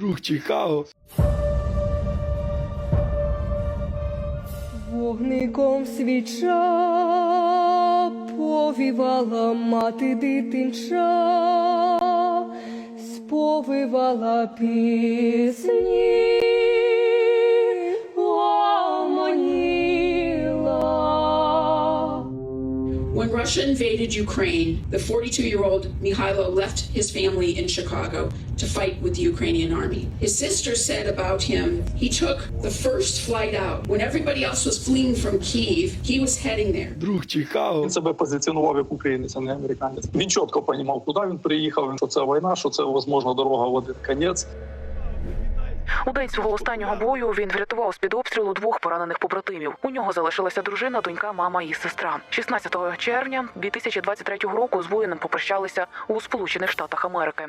Друг Чикаго. Вогником свіча повівала мати дитинча, сповивала пісні, When Russia invaded Ukraine, the 42 year old Mikhailo left his family in Chicago to fight with the Ukrainian army. His sister said about him, he took the first flight out. When everybody else was fleeing from Kiev, he was heading there. Друг Чикаго. Він себе позиціонував як українець, а не американець. Він чітко розумів, куди він приїхав, що це війна, що це можливо дорога в один кінець. У день свого останнього бою він врятував з під обстрілу двох поранених побратимів. У нього залишилася дружина, донька, мама і сестра. 16 червня 2023 року з воїном попрощалися у Сполучених Штатах Америки.